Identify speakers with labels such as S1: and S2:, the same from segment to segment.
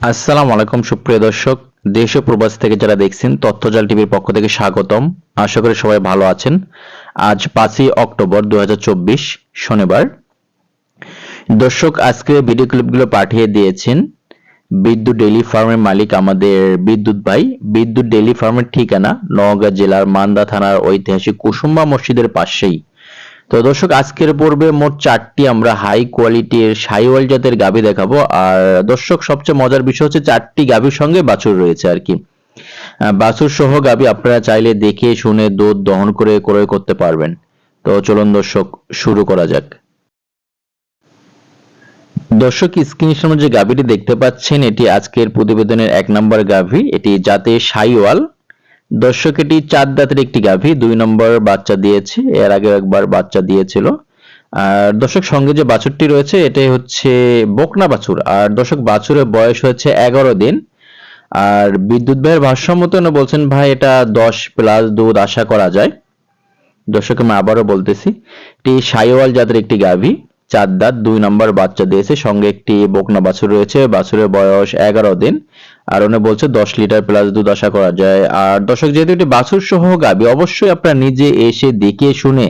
S1: আসসালামু আলাইকুম, সুপ্রিয় দর্শক। দেশ ও প্রবাস থেকে যারা দেখছেন, তথ্যজাল টিভির পক্ষ থেকে স্বাগতম। আশা করি সবাই ভালো আছেন। আজ পাঁচই অক্টোবর দু হাজার চব্বিশ, শনিবার। দর্শক, আজকে ভিডিও ক্লিপগুলো পাঠিয়ে দিয়েছেন বিদ্যুৎ ডেইলি ফার্মের মালিক আমাদের বিদ্যুৎ ভাই। বিদ্যুৎ ডেইলি ফার্মের ঠিকানা নওগাঁ জেলার মান্দা থানার ঐতিহাসিক কুসুম্বা মসজিদের পাশেই। তো দর্শক, আজকের পর্বে মোট চারটি আমরা হাই কোয়ালিটির সাইওয়াল জাতের গাভী দেখাবো। আর দর্শক, সবচেয়ে মজার বিষয় হচ্ছে চারটি গাভীর সঙ্গে বাছুর রয়েছে আর কি। বাছুর সহ গাভী আপনারা চাইলে দেখে, শুনে, দুধ দহন করে ক্রয় করতে পারবেন। তো চলুন দর্শক, শুরু করা যাক। দর্শক স্ক্রিনের সামনে যে গাভীটি দেখতে পাচ্ছেন, এটি আজকের প্রতিবেদনের এক নম্বর গাভী। এটি জাতে সাইওয়াল দর্শক, এটি চার দাঁতের একটি গাভী, দুই নম্বর বাচ্চা দিয়েছে, এর আগে একবার বাচ্চা দিয়েছিল। আর দর্শক, সঙ্গে যে বাছুরটি রয়েছে, এটাই হচ্ছে বকনা বাছুর। আর দর্শক, বাছুরের বয়স হয়েছে এগারো দিন। আর বিদ্যুৎ ভাইয়ের ভাষ্য মতন বলছেন, ভাই, এটা দশ প্লাস দুধ আশা করা যায়। দর্শক, আমি আবারও বলতেছি, এটি সাইওয়াল জাতের একটি গাভী চার দাঁত দুই নম্বর বাচ্চা দিয়েছে, সঙ্গে একটি বকনা বাছুর রয়েছে, বাছুরের বয়স এগারো দিন। আর উনি বলছে দশ লিটার প্লাস দুধ আশা করা যায়। আর দর্শক, যেহেতু এটি বাছুর সহ গাভী অবশ্যই আপনারা নিজে এসে দেখে শুনে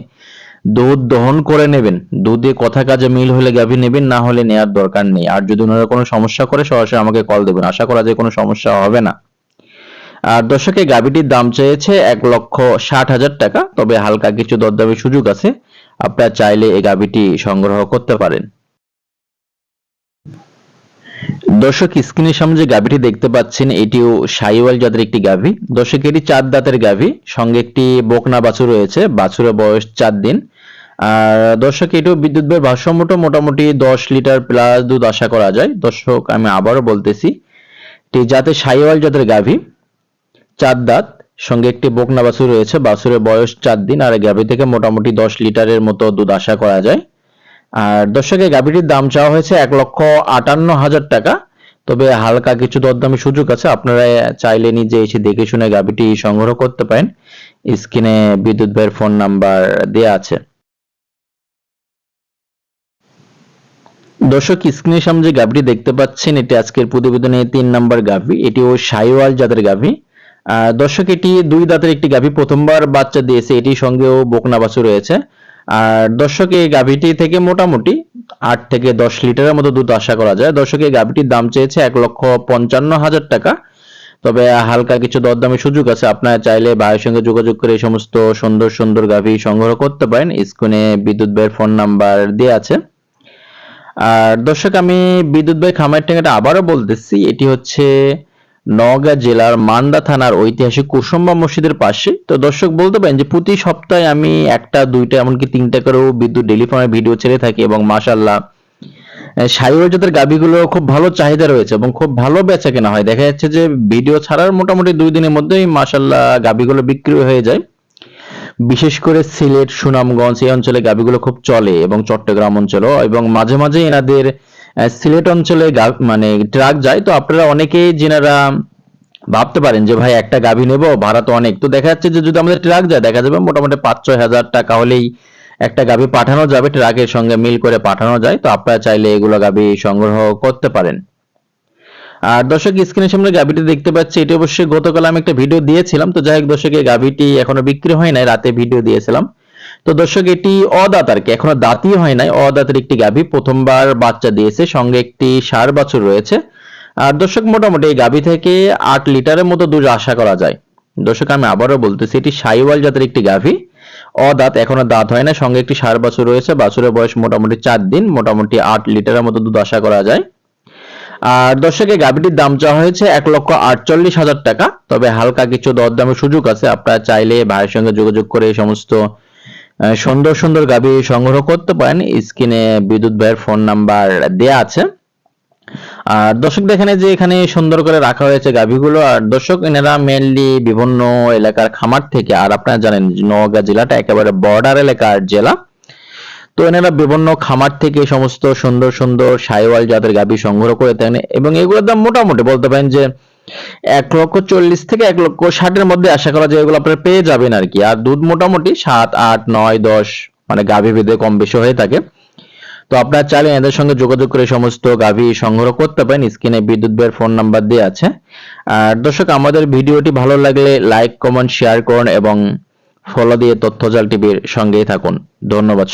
S1: দুধ দহন করে নেবেন। দুধে কথা কাজে মিল হলে গাভী নেবেন, না হলে নেওয়ার দরকার নেই। আর যদি ওনারা কোনো সমস্যা করে, সরাসরি আমাকে কল দেবেন। আশা করা যায় কোনো সমস্যা হবে না। আর দর্শকে গাভীটির দাম চেয়েছে এক লক্ষ ষাট হাজার টাকা, তবে হালকা কিছু দরদামের সুযোগ আছে। আপনারা চাইলে এই গাভীটি সংগ্রহ করতে পারেন। দর্শক, স্ক্রিনের সামনে যে গাভীটি দেখতে পাচ্ছেন, এটিও সাইওয়াল জাতের একটি গাভী। দর্শক, এটি চার দাঁতের গাভী, সঙ্গে একটি বকনা বাছুর রয়েছে, বাছুরের বয়স চার দিন। আর দর্শক, এটিও বিদ্যুৎ ব্যয় ভারসাম্যটা মোটামুটি দশ লিটার প্লাস দুধ আশা করা যায়। দর্শক, আমি আবারও বলতেছি, এটি জাতের সাইওয়াল জাতের গাভী, চার দাঁত, সঙ্গে একটি বকনা বাছুর রয়েছে, বাছুরের বয়স চার দিন, আর গাভী থেকে মোটামুটি দশ লিটারের মতো দুধ আশা করা যায়। আর দর্শকের গাভীটির দাম চাওয়া হয়েছে এক লক্ষ আটান্ন হাজার টাকা। তবে হালকা কিছু দরদামি সুযোগ আছে। আপনারা চাইলে নিজে এসে দেখে শুনে গাভীটি সংগ্রহ করতে পারেন। স্ক্রিনে বিদ্যুৎ ভাইয়ের ফোন নাম্বার দেয়া আছে। দর্শক, স্ক্রিনের সামনে যে গাভীটি দেখতে পাচ্ছেন, এটি আজকের প্রতিবেদনে তিন নাম্বার গাভী। এটি ও সাইওয়াল জাতের গাভী। দর্শক, এটি দুই দাঁতের একটি গাভী। প্রথমবার বাচ্চা দিয়েছে। এটির সঙ্গেও বকনা বাছুর রয়েছে। আর দর্শক, এই গাভীটি থেকে মোটামুটি আট থেকে দশ লিটারের মতো দুধ আশা করা যায়। দর্শক, এই গাভীটির দাম চেয়েছে এক লক্ষ পঞ্চান্ন হাজার টাকা। তবে হালকা কিছু দরদামের সুযোগ আছে। আপনারা চাইলে ভাইয়ের সঙ্গে যোগাযোগ করে এই সমস্ত সুন্দর সুন্দর গাভী সংগ্রহ করতে পারেন। স্ক্রিনে বিদ্যুৎ ভাইয়ের ফোন নাম্বার দেওয়া আছে। আর দর্শক, আমি বিদ্যুৎ ভাই খামার টেঙ্গাটা আবারও বলতেছি, এটি হচ্ছে নওগাঁ জেলার মান্দা থানার ঐতিহাসিক কুসুম্বা মসজিদের পাশে। তো দর্শক, বলতে পারেন যে প্রতি সপ্তাহে আমি একটা, দুইটা, এমনকি তিনটা করেও বিদ্যুৎ টেলিফোনের ভিডিও ছেড়ে থাকি এবং মাশাল্লাহ সাইবার জাতের গাভিগুলো খুব ভালো চাহিদা রয়েছে এবং খুব ভালো বেচা কেনা হয়। দেখা যাচ্ছে যে ভিডিও ছাড়ার মোটামুটি দুই দিনের মধ্যেই মাশাল্লাহ গাভিগুলো বিক্রি হয়ে যায়। বিশেষ করে সিলেট, সুনামগঞ্জ এই অঞ্চলে গাভিগুলো খুব চলে এবং চট্টগ্রাম অঞ্চলেও এবং মাঝে মাঝে এনাদের সিলেট অঞ্চলে মানে ট্রাক যায়, তো আপনারা অনেকেই যেনারা ভাবতে পারেন যে, ভাই, একটা গাভী নেব, ভাড়া তো অনেক। তো দেখা যাচ্ছে যে, যদি আমাদের ট্রাক যায়, দেখা যাবে মোটামুটি পাঁচ ছয় হাজার টাকা হলেই একটা গাভী পাঠানো যাবে ট্রাকের সঙ্গে মিল করে পাঠানো যায়। তো আপনারা চাইলে এগুলো গাভী সংগ্রহ করতে পারেন। আর দর্শক, স্ক্রিনের সামনে গাভীটি দেখতে পাচ্ছি, এটি অবশ্যই গতকাল আমি একটা ভিডিও দিয়েছিলাম। তো যাই হোক, দর্শক, এই গাভীটি এখনও বিক্রি হয় নাই, রাতে ভিডিও দিয়েছিলাম। তো দর্শক, এটি অদাঁত আর কি? এখনও দাঁতই হয় নাই। অদাঁতের একটি গাভী প্রথমবার বাচ্চা দিয়েছে, সঙ্গে একটি সার বাছুর রয়েছে। আর দর্শক, মোটামুটি এই গাভী থেকে আট লিটারের মতো দুধ আশা করা যায়। দর্শক, আমি আবারও বলতেছি, এটি সাইওয়াল জাতের একটি গাভী। অদাঁত এখনও দাঁত হয় না সঙ্গে একটি সার বাছুর রয়েছে। বাছুরের বয়স মোটামুটি চার দিন, মোটামুটি আট লিটারের মতো দুধ আশা করা যায়। আর দর্শকে গাভীটির দাম চাওয়া হয়েছে এক লক্ষ আটচল্লিশ হাজার টাকা। তবে হালকা কিছু দরদামের সুযোগ আছে। আপনারা চাইলে ভাইয়ের সঙ্গে যোগাযোগ করে এই সমস্ত সুন্দর সুন্দর গাভী সংগ্রহ করতে পারেন। স্ক্রিনে বিদ্যুৎ ভাইয়ের ফোন নাম্বার দেয়া আছে। আর দর্শক, দেখেন যে এখানে সুন্দর করে রাখা হয়েছে গাভীগুলো আর দর্শক, এনারা মেনলি বিভিন্ন এলাকার খামার থেকে, আর আপনারা জানেন নওগাঁ জেলাটা একেবারে বর্ডার এলাকার জেলা। তো এনারা বিভিন্ন খামার থেকে সমস্ত সুন্দর সুন্দর সাইওয়াল জাতের গাভী সংগ্রহ করে থাকেন এবং এগুলোর দাম মোটামুটি বলতে পারেন যে এক লক্ষ চল্লিশ থেকে এক লক্ষ ষাটের মধ্যে আশা করা যায় এগুলো আপনারা পেয়ে যাবেন আর কি। আর দুধ মোটামুটি সাত, আট, নয়, দশ মানে গাভী ভেদে কম বেশি হয়ে থাকে। তো আপনারা চাইলে এদের সঙ্গে যোগাযোগ করে সমস্ত গাভী সংগ্রহ করতে পারেন। স্ক্রিনে বিদ্যুৎ ভাইয়ের ফোন নাম্বার দেওয়া আছে। আর দর্শক, আমাদের ভিডিওটি ভালো লাগলে লাইক, কমেন্ট, শেয়ার করুন এবং ফলো দিয়ে তথ্যজাল টিভির সঙ্গেই থাকুন। ধন্যবাদ।